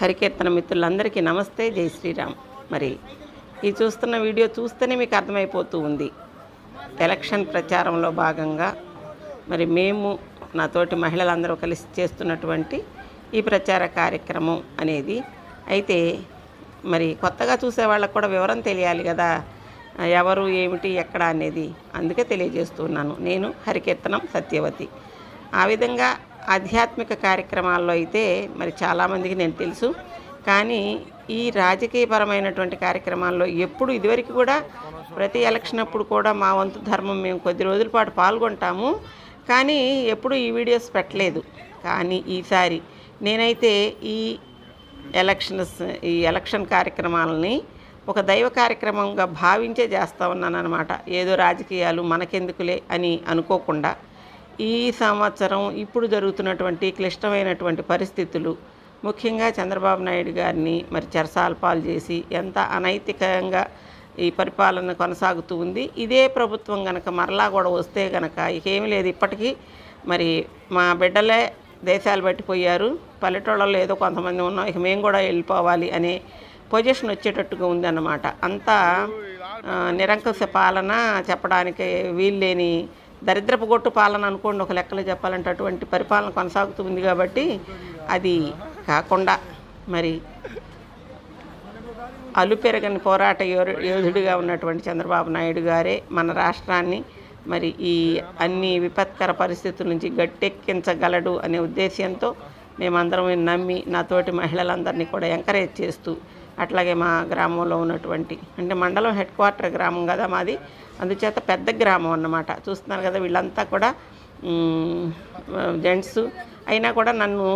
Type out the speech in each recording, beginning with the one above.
హరికీర్తన మిత్రులందరికీ నమస్తే జై శ్రీరామ్. మరి ఈ చూస్తున్న వీడియో చూస్తేనే మీకు అర్థమైపోతూ ఉంది. ఎలక్షన్ ప్రచారంలో భాగంగా మరి మేము నాతోటి మహిళలందరూ కలిసి చేస్తున్నటువంటి ఈ ప్రచార కార్యక్రమం అనేది. అయితే మరి కొత్తగా చూసే వాళ్ళకు కూడా వివరం తెలియాలి కదా. ఎవరు ఏమిటి ఎక్కడ అనేది అందుకే తెలియజేస్తున్నాను నేను హరికీర్తనం సత్యవతి. ఆ విధంగా ఆధ్యాత్మిక కార్యక్రమాల్లో అయితే మరి చాలామందికి నేను తెలుసు. కానీ ఈ రాజకీయపరమైనటువంటి కార్యక్రమాల్లో ఎప్పుడు ఇదివరకు కూడా ప్రతి ఎలక్షన్ అప్పుడు కూడా మా వంతు ధర్మం మేము కొద్ది రోజుల పాటు పాల్గొంటాము. కానీ ఎప్పుడు ఈ వీడియోస్ పెట్టలేదు. కానీ ఈసారి నేనైతే ఈ ఎలక్షన్స్ ఈ ఎలక్షన్ కార్యక్రమాలని ఒక దైవ కార్యక్రమంగా భావించే చేస్తూ ఉన్నాను అనమాట ఏదో రాజకీయాలు మనకెందుకులే అని అనుకోకుండా ఈ సంవత్సరం ఇప్పుడు జరుగుతున్నటువంటి క్లిష్టమైనటువంటి పరిస్థితులు. ముఖ్యంగా చంద్రబాబు నాయుడు గారిని మరి చెరసాల్పాలు చేసి ఎంత అనైతికంగా ఈ పరిపాలన కొనసాగుతూ ఉంది. ఇదే ప్రభుత్వం కనుక మరలా కూడా వస్తే కనుక ఇకేమీ లేదు. ఇప్పటికీ మరి మా బిడ్డలే దేశాలు పట్టిపోయారు. పల్లెటూళ్ళలో ఏదో కొంతమంది ఉన్నాం. ఇక మేము కూడా వెళ్ళిపోవాలి అనే పొజిషన్ వచ్చేటట్టుగా ఉందన్నమాట. అంతా నిరంకుశ పాలన చెప్పడానికి వీల్లేని దరిద్రపు గొట్టు పాలన అనుకోండి ఒక లెక్కలో చెప్పాలంటే అటువంటి పరిపాలన కొనసాగుతుంది కాబట్టి అది కాకుండా మరి అలుపెరగని పోరాట యోధుడిగా ఉన్నటువంటి చంద్రబాబు నాయుడు గారే మన రాష్ట్రాన్ని మరి ఈ అన్ని విపత్కర పరిస్థితుల నుంచి గట్టెక్కించగలడు అనే ఉద్దేశంతో మేమందరం నమ్మి నాతోటి మహిళలందరినీ కూడా ఎంకరేజ్ చేస్తూ అట్లాగే మా గ్రామంలో ఉన్నటువంటి అంటే మండలం హెడ్ క్వార్టర్ గ్రామం కదా మాది. అందుచేత పెద్ద గ్రామం అన్నమాట. చూస్తున్నారు కదా వీళ్ళంతా కూడా జెంట్స్. అయినా కూడా నన్ను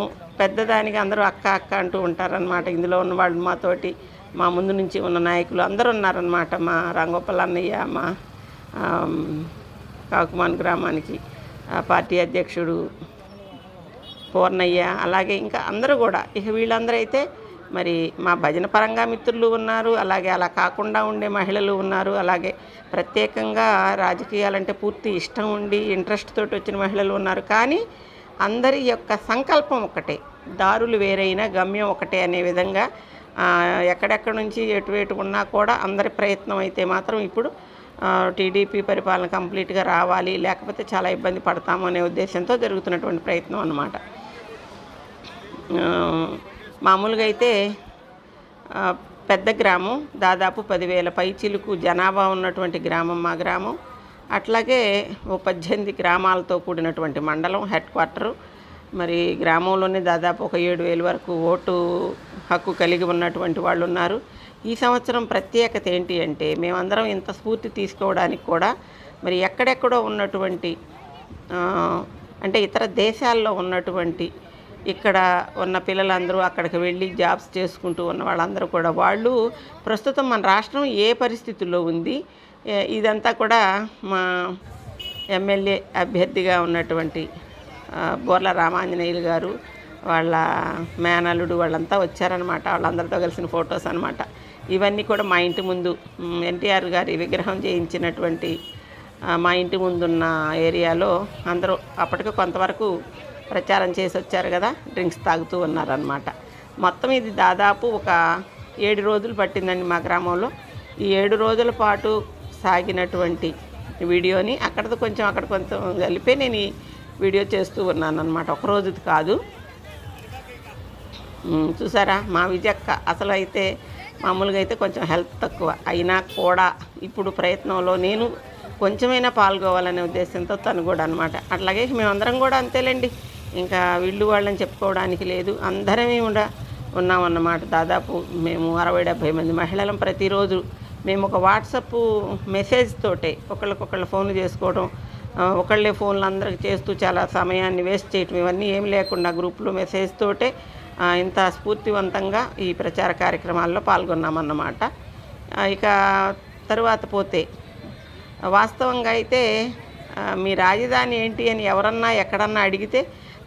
పెద్దదానికి అందరూ అక్క అక్క అంటూ ఉంటారనమాట ఇందులో ఉన్న వాళ్ళు మాతోటి మా ముందు నుంచి ఉన్న నాయకులు అందరూ ఉన్నారనమాట మా రంగోపల్ అన్నయ్య మా కాకుమాన్ గ్రామానికి పార్టీ అధ్యక్షుడు పూర్ణయ్య అలాగే ఇంకా అందరూ కూడా. ఇక వీళ్ళందరూ అయితే మరి మా భజన పరంగా మిత్రులు ఉన్నారు అలాగే అలా కాకుండా ఉండే మహిళలు ఉన్నారు అలాగే ప్రత్యేకంగా రాజకీయాలంటే పూర్తి ఇష్టం ఉండి ఇంట్రెస్ట్ తోటి వచ్చిన మహిళలు ఉన్నారు. కానీ అందరి యొక్క సంకల్పం ఒకటే దారులు వేరైనా గమ్యం ఒకటే అనే విధంగా ఎక్కడెక్కడి నుంచి ఎటు ఎటు ఉన్నా కూడా అందరి ప్రయత్నం అయితే మాత్రం ఇప్పుడు టీడీపీ పరిపాలన కంప్లీట్గా రావాలి లేకపోతే చాలా ఇబ్బంది పడతాము అనే ఉద్దేశంతో జరుగుతున్నటువంటి ప్రయత్నం అన్నమాట. మామూలుగా అయితే పెద్ద గ్రామం దాదాపు పదివేల పైచిలుకు జనాభా ఉన్నటువంటి గ్రామం మా గ్రామం. అట్లాగే ఓ పద్దెనిమిది గ్రామాలతో కూడినటువంటి మండలం హెడ్ క్వార్టరు. మరి గ్రామంలోనే దాదాపు ఒక ఏడు వేల వరకు ఓటు హక్కు కలిగి ఉన్నటువంటి వాళ్ళు ఉన్నారు. ఈ సంవత్సరం ప్రత్యేకత ఏంటి అంటే మేమందరం ఇంత స్ఫూర్తి తీసుకోవడానికి కూడా మరి ఎక్కడెక్కడో ఉన్నటువంటి అంటే ఇతర దేశాల్లో ఉన్నటువంటి ఇక్కడ ఉన్న పిల్లలందరూ అక్కడికి వెళ్ళి జాబ్స్ చేసుకుంటూ ఉన్న వాళ్ళందరూ కూడా వాళ్ళు ప్రస్తుతం మన రాష్ట్రం ఏ పరిస్థితుల్లో ఉంది? ఇదంతా కూడా మా ఎమ్మెల్యే అభ్యర్థిగా ఉన్నటువంటి బోర్ల రామాంజనేయులు గారు వాళ్ళ మేనల్లుడు వాళ్ళంతా వచ్చారనమాట వాళ్ళందరితో కలిసిన ఫొటోస్ అనమాట ఇవన్నీ కూడా మా ఇంటి ముందు ఎన్టీఆర్ గారి విగ్రహం చేయించినటువంటి మా ఇంటి ముందున్న ఏరియాలో అందరూ అప్పటికి కొంతవరకు ప్రచారం చేసి వచ్చారు కదా డ్రింక్స్ తాగుతూ ఉన్నారనమాట మొత్తం ఇది దాదాపు ఒక ఏడు రోజులు పట్టిందండి మా గ్రామంలో. ఈ ఏడు రోజుల పాటు సాగినటువంటి వీడియోని అక్కడితో కొంచెం అక్కడ కొంచెం కలిపి నేను ఈ వీడియో చేస్తూ ఉన్నాను అనమాట ఒక రోజుది కాదు. చూసారా? మా విజయక్క అసలు అయితే మామూలుగా అయితే కొంచెం హెల్త్ తక్కువ. అయినా కూడా ఇప్పుడు ప్రయత్నంలో నేను కొంచెమైనా పాల్గొవాలనే ఉద్దేశంతో తను కూడా అనమాట అట్లాగే మేమందరం కూడా అంతేలేండి. ఇంకా వీళ్ళు వాళ్ళని చెప్పుకోవడానికి లేదు. అందరమే కూడా ఉన్నామన్నమాట. దాదాపు మేము అరవై డెబ్భై మంది మహిళలం ప్రతిరోజు. మేము ఒక వాట్సప్ మెసేజ్ తోటే ఒకళ్ళకొకళ్ళు ఫోన్లు చేసుకోవడం ఒకళ్ళే ఫోన్లు అందరికి చేస్తూ చాలా సమయాన్ని వేస్ట్ చేయటం ఇవన్నీ ఏమి లేకుండా గ్రూప్లో మెసేజ్ తోటే ఇంత స్ఫూర్తివంతంగా ఈ ప్రచార కార్యక్రమాల్లో పాల్గొన్నామన్నమాట. ఇక తరువాత పోతే వాస్తవంగా అయితే మీ రాజధాని ఏంటి అని ఎవరన్నా ఎక్కడన్నా అడిగితే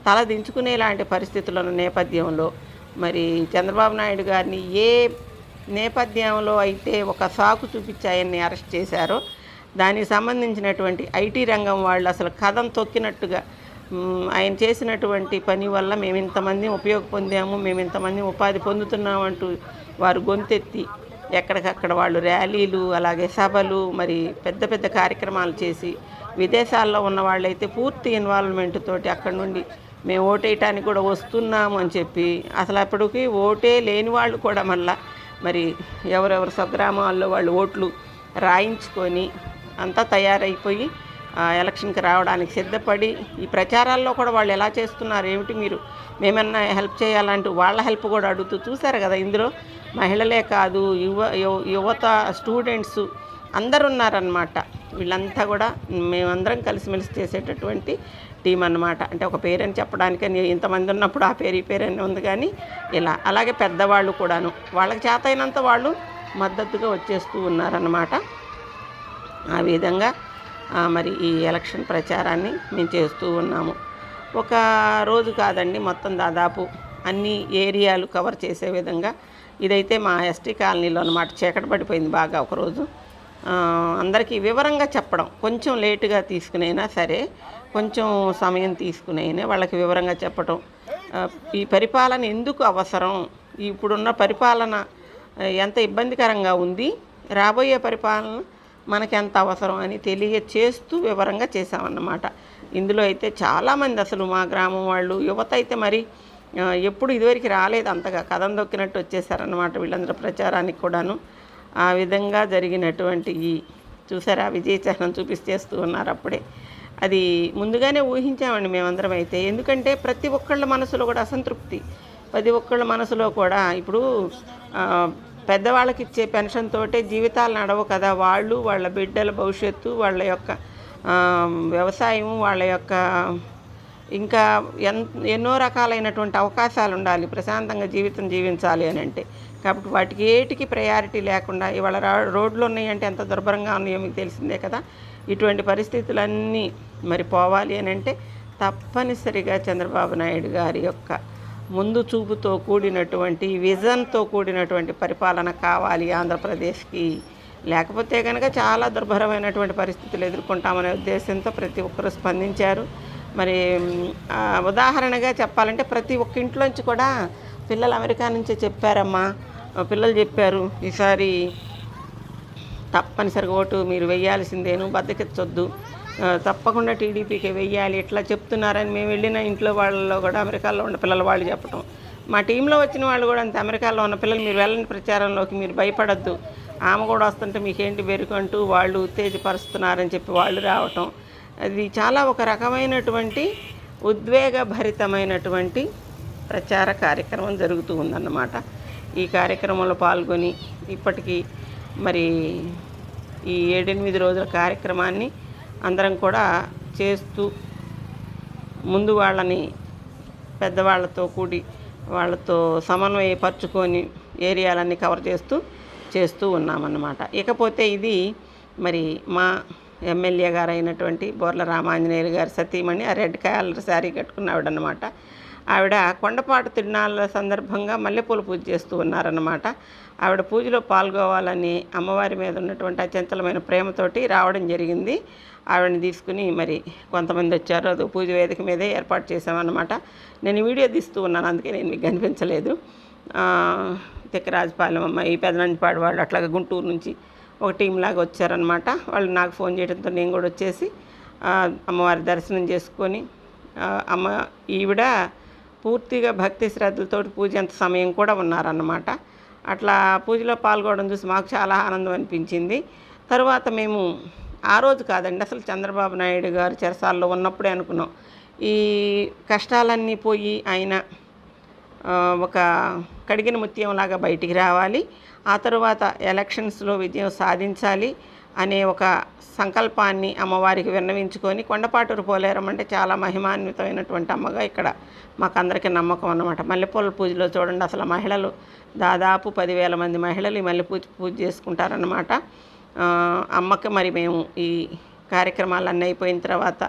తల దించుకునేలాంటి పరిస్థితుల నేపథ్యంలో మరి చంద్రబాబు నాయుడు గారిని ఏ నేపథ్యంలో అయితే ఒక సాకు చూపించి ఆయన్ని అరెస్ట్ చేశారో దానికి సంబంధించినటువంటి ఐటీ రంగం వాళ్ళు అసలు కథం తొక్కినట్టుగా ఆయన చేసినటువంటి పని వల్ల మేము ఇంతమంది ఉపయోగ పొందాము మేము ఇంతమంది ఉపాధి పొందుతున్నామంటూ వారు గొంతెత్తి ఎక్కడికక్కడ వాళ్ళు ర్యాలీలు అలాగే సభలు మరి పెద్ద పెద్ద కార్యక్రమాలు చేసి విదేశాల్లో ఉన్న వాళ్ళైతే పూర్తి ఇన్వాల్వ్మెంట్ తోటి అక్కడ నుండి మేము ఓటేయటానికి కూడా వస్తున్నాము అని చెప్పి అసలు అప్పటికి ఓటే లేని వాళ్ళు కూడా మళ్ళా మరి ఎవరెవరు స్వగ్రామాల్లో వాళ్ళు ఓట్లు రాయించుకొని అంతా తయారైపోయి ఎలక్షన్కి రావడానికి సిద్ధపడి ఈ ప్రచారాల్లో కూడా వాళ్ళు ఎలా చేస్తున్నారు ఏమిటి మీరు? మేమన్నా హెల్ప్ చేయాలంటూ వాళ్ళ హెల్ప్ కూడా అడుగుతూ చూశారు కదా ఇందులో? మహిళలే కాదు యువ యువ- యువత స్టూడెంట్స్ అందరు ఉన్నారన్నమాట వీళ్ళంతా కూడా మేమందరం కలిసిమెలిసి చేసేటటువంటి టీం అన్నమాట. అంటే ఒక పేరు అని చెప్పడానికని ఇంతమంది ఉన్నప్పుడు ఆ పేరు ఈ పేరు అని ఉంది కానీ ఇలా. అలాగే పెద్దవాళ్ళు కూడాను. వాళ్ళకి అయినంత వాళ్ళు మద్దతుగా వచ్చేస్తూ ఉన్నారన్నమాట. ఆ విధంగా మరి ఈ ఎలక్షన్ ప్రచారాన్ని మేము చేస్తూ ఉన్నాము. ఒక రోజు కాదండి మొత్తం దాదాపు అన్ని ఏరియాలు కవర్ చేసే విధంగా. ఇదైతే మా ఎస్టీ కాలనీలో అనమాట చీకటి పడిపోయింది బాగా ఒకరోజు. అందరికీ వివరంగా చెప్పడం. కొంచెం లేటుగా తీసుకునైనా సరే కొంచెం సమయం తీసుకునైనా వాళ్ళకి వివరంగా చెప్పడం ఈ పరిపాలన ఎందుకు అవసరం? ఇప్పుడున్న పరిపాలన ఎంత ఇబ్బందికరంగా ఉంది? రాబోయే పరిపాలన మనకి ఎంత అవసరం అని తెలియచేస్తూ వివరంగా చేసామన్నమాట ఇందులో అయితే చాలామంది అసలు మా గ్రామం వాళ్ళు యువత అయితే మరి ఎప్పుడు ఇదివరకు రాలేదు అంతగా. కథం దొక్కినట్టు వచ్చేసారన్నమాట వీళ్ళందరూ ప్రచారానికి కూడాను. ఆ విధంగా జరిగినటువంటి ఈ చూసారా విజయ చిహ్నం చూపిస్తేస్తూ ఉన్నారు అప్పుడే. అది ముందుగానే ఊహించామండి మేమందరం అయితే. ఎందుకంటే ప్రతి ఒక్కళ్ళ మనసులో కూడా అసంతృప్తి. ప్రతి ఒక్కళ్ళ మనసులో కూడా ఇప్పుడు పెద్దవాళ్ళకి ఇచ్చే పెన్షన్ తోటే జీవితాలు నడవు కదా. వాళ్ళు వాళ్ళ బిడ్డల భవిష్యత్తు వాళ్ళ యొక్క వ్యవసాయం వాళ్ళ యొక్క ఇంకా ఎన్ ఎన్నో రకాలైనటువంటి అవకాశాలు ఉండాలి ప్రశాంతంగా జీవితం జీవించాలి అని అంటే. కాబట్టి వాటికి ఏటికి ప్రయారిటీ లేకుండా ఇవాళ రోడ్లు ఉన్నాయంటే ఎంత దుర్భరంగా ఉన్నాయో మీకు తెలిసిందే కదా. ఇటువంటి పరిస్థితులన్నీ మరి పోవాలి అని అంటే తప్పనిసరిగా చంద్రబాబు నాయుడు గారి యొక్క ముందు చూపుతో కూడినటువంటి విజన్తో కూడినటువంటి పరిపాలన కావాలి ఆంధ్రప్రదేశ్కి. లేకపోతే కనుక చాలా దుర్భరమైనటువంటి పరిస్థితులు ఎదుర్కొంటామనే ఉద్దేశంతో ప్రతి ఒక్కరూ స్పందించారు. మరి ఉదాహరణగా చెప్పాలంటే ప్రతి ఒక్క ఇంట్లోంచి కూడా పిల్లలు అమెరికా నుంచే చెప్పారమ్మా. పిల్లలు చెప్పారు ఈసారి తప్పనిసరిగా ఓటు మీరు వేయాల్సిందేను బద్దకెచ్చొద్దు తప్పకుండా టీడీపీకి వెయ్యాలి ఇట్లా చెప్తున్నారని మేము వెళ్ళిన ఇంట్లో వాళ్ళలో కూడా అమెరికాలో ఉన్న పిల్లల వాళ్ళు చెప్పటం. మా టీంలో వచ్చిన వాళ్ళు కూడా అంతే అమెరికాలో ఉన్న పిల్లలు మీరు వెళ్ళని ప్రచారంలోకి మీరు భయపడద్దు. ఆమె కూడా వస్తుంటే మీకేంటి బెరుకంటూ వాళ్ళు ఉత్తేజపరుస్తున్నారని చెప్పి వాళ్ళు రావటం. అది చాలా ఒక రకమైనటువంటి ఉద్వేగభరితమైనటువంటి ప్రచార కార్యక్రమం జరుగుతూ ఉందన్నమాట. ఈ కార్యక్రమంలో పాల్గొని ఇప్పటికీ మరి ఈ ఏడెనిమిది రోజుల కార్యక్రమాన్ని అందరం కూడా చేస్తూ ముందు వాళ్ళని పెద్దవాళ్ళతో కూడి వాళ్ళతో సమన్వయపరుచుకొని ఏరియాలన్నీ కవర్ చేస్తూ చేస్తూ ఉన్నామన్నమాట. ఇకపోతే ఇది మరి మా ఎమ్మెల్యే గారు అయినటువంటి బోర్ల రామాంజనేయులు గారి సతీమణి ఆ రెడ్ కలర్ శారీ కట్టుకున్నావిడనమాట ఆవిడ కొండపాటు తిరునాళ్ళ సందర్భంగా మల్లెపూల పూజ చేస్తూ ఉన్నారన్నమాట. ఆవిడ పూజలో పాల్గొవాలని అమ్మవారి మీద ఉన్నటువంటి అత్యంతలమైన ప్రేమతోటి రావడం జరిగింది. ఆవిడని తీసుకుని మరి కొంతమంది వచ్చారు. అది పూజ వేదిక మీదే ఏర్పాటు చేశామన్నమాట. నేను వీడియో తీస్తూ ఉన్నాను అందుకే నేను మీకు కనిపించలేదు. తిక్కరాజపాలెం అమ్మ ఈ పెదనంటిపాడు వాళ్ళు అట్లాగే గుంటూరు నుంచి ఒక టీం లాగా వచ్చారనమాట వాళ్ళు నాకు ఫోన్ చేయడంతో నేను కూడా వచ్చేసి అమ్మవారి దర్శనం చేసుకొని అమ్మ ఈవిడ పూర్తిగా భక్తి శ్రద్ధలతో పూజంత సమయం కూడా ఉన్నారన్నమాట. అట్లా పూజలో పాల్గొనడం చూసి మాకు చాలా ఆనందం అనిపించింది. తర్వాత మేము ఆ రోజు కాదండి అసలు చంద్రబాబు నాయుడు గారు చెరసాల్లో ఉన్నప్పుడే అనుకున్నాం. ఈ కష్టాలన్నీ పోయి ఆయన ఒక కడిగిన ముత్యంలాగా బయటికి రావాలి. ఆ తరువాత ఎలక్షన్స్లో విజయం సాధించాలి. అనే ఒక సంకల్పాన్ని అమ్మవారికి విన్నవించుకొని కొండపాటూరు పోలేరం అంటే చాలా మహిమాన్వితమైనటువంటి అమ్మగా ఇక్కడ మాకందరికీ నమ్మకం అన్నమాట. మల్లెపూల పూజలో చూడండి అసలు మహిళలు దాదాపు పదివేల మంది మహిళలు ఈ మల్లెపూజ పూజ చేసుకుంటారన్నమాట. అమ్మకి మరి మేము ఈ కార్యక్రమాలన్నీ అయిపోయిన తర్వాత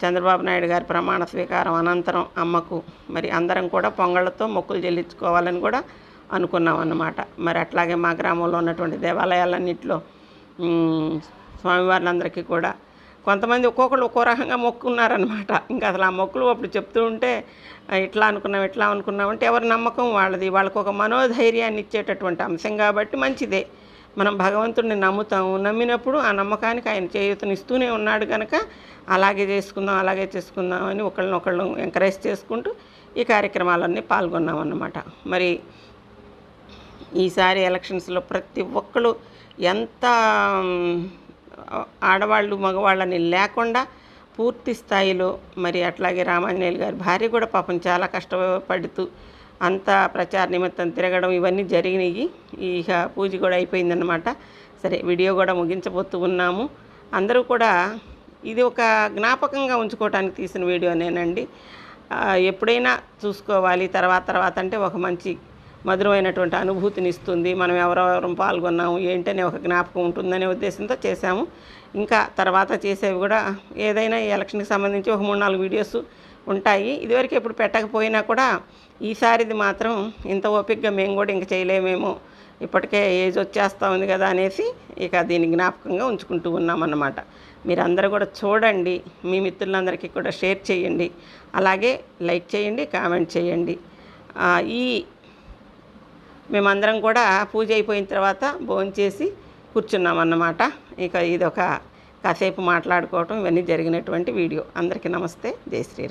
చంద్రబాబు నాయుడు గారి ప్రమాణ స్వీకారం అనంతరం అమ్మకు మరి అందరం కూడా పొంగళ్ళతో మొక్కులు చెల్లించుకోవాలని కూడా అనుకున్నాం అన్నమాట మరి అట్లాగే మా గ్రామంలో ఉన్నటువంటి దేవాలయాలన్నింటిలో స్వామివార్లందరికీ కూడా. కొంతమంది ఒక్కొక్కళ్ళు ఒక్కో రకంగా మొక్కున్నారనమాట ఇంకా అసలు ఆ మొక్కులు అప్పుడు చెప్తూ ఉంటే ఇట్లా అనుకున్నాం ఇట్లా అనుకున్నాం అంటే ఎవరి నమ్మకం వాళ్ళది. వాళ్ళకు ఒక మనోధైర్యాన్ని ఇచ్చేటటువంటి అంశం కాబట్టి మంచిదే. మనం భగవంతుడిని నమ్ముతాము. నమ్మినప్పుడు ఆ నమ్మకానికి ఆయన చేయూతనిస్తూనే ఉన్నాడు కనుక అలాగే చేసుకుందాం అలాగే చేసుకుందాం అని ఒకళ్ళనొకళ్ళు ఎంకరేజ్ చేసుకుంటూ ఈ కార్యక్రమాలన్నీ పాల్గొన్నాం అన్నమాట మరి ఈసారి ఎలక్షన్స్లో ప్రతి ఒక్కరు ఎంత ఆడవాళ్ళు మగవాళ్ళని లేకుండా పూర్తి స్థాయిలో మరి అట్లాగే రామాంజనేయులు గారి భార్య కూడా పాపం చాలా కష్టపడుతూ అంత ప్రచార నిమిత్తం తిరగడం ఇవన్నీ జరిగినాయి. ఇక పూజ కూడా అయిపోయిందన్నమాట. సరే వీడియో కూడా ముగించబోతూ ఉన్నాము. అందరూ కూడా ఇది ఒక జ్ఞాపకంగా ఉంచుకోవడానికి తీసిన వీడియోనేనండి నేనండి. ఎప్పుడైనా చూసుకోవాలి తర్వాత తర్వాత అంటే ఒక మంచి మధురమైనటువంటి అనుభూతిని ఇస్తుంది. మనం ఎవరెవరం పాల్గొన్నాము ఏంటనే ఒక జ్ఞాపకం ఉంటుందనే ఉద్దేశంతో చేశాము. ఇంకా తర్వాత చేసేవి కూడా ఏదైనా ఈ ఎలక్షన్కి సంబంధించి ఒక మూడు నాలుగు వీడియోస్ ఉంటాయి. ఇదివరకు ఎప్పుడు పెట్టకపోయినా కూడా ఈసారిది మాత్రం ఇంత ఓపికగా మేము కూడా ఇంక చేయలేమేమో ఇప్పటికే ఏజ్ వచ్చేస్తూ ఉంది కదా అనేసి ఇక దీన్ని జ్ఞాపకంగా ఉంచుకుంటూ ఉన్నామన్నమాట. మీరందరూ కూడా చూడండి మీ మిత్రులందరికీ కూడా షేర్ చేయండి. అలాగే లైక్ చేయండి కామెంట్ చేయండి. ఈ మేమందరం కూడా పూజ అయిపోయిన తర్వాత భోంచేసి కూర్చున్నాం అన్నమాట ఇక ఇది ఒక కాసేపు మాట్లాడుకోవటం ఇవన్నీ జరిగినటువంటి వీడియో. అందరికీ నమస్తే. జై శ్రీరామ్.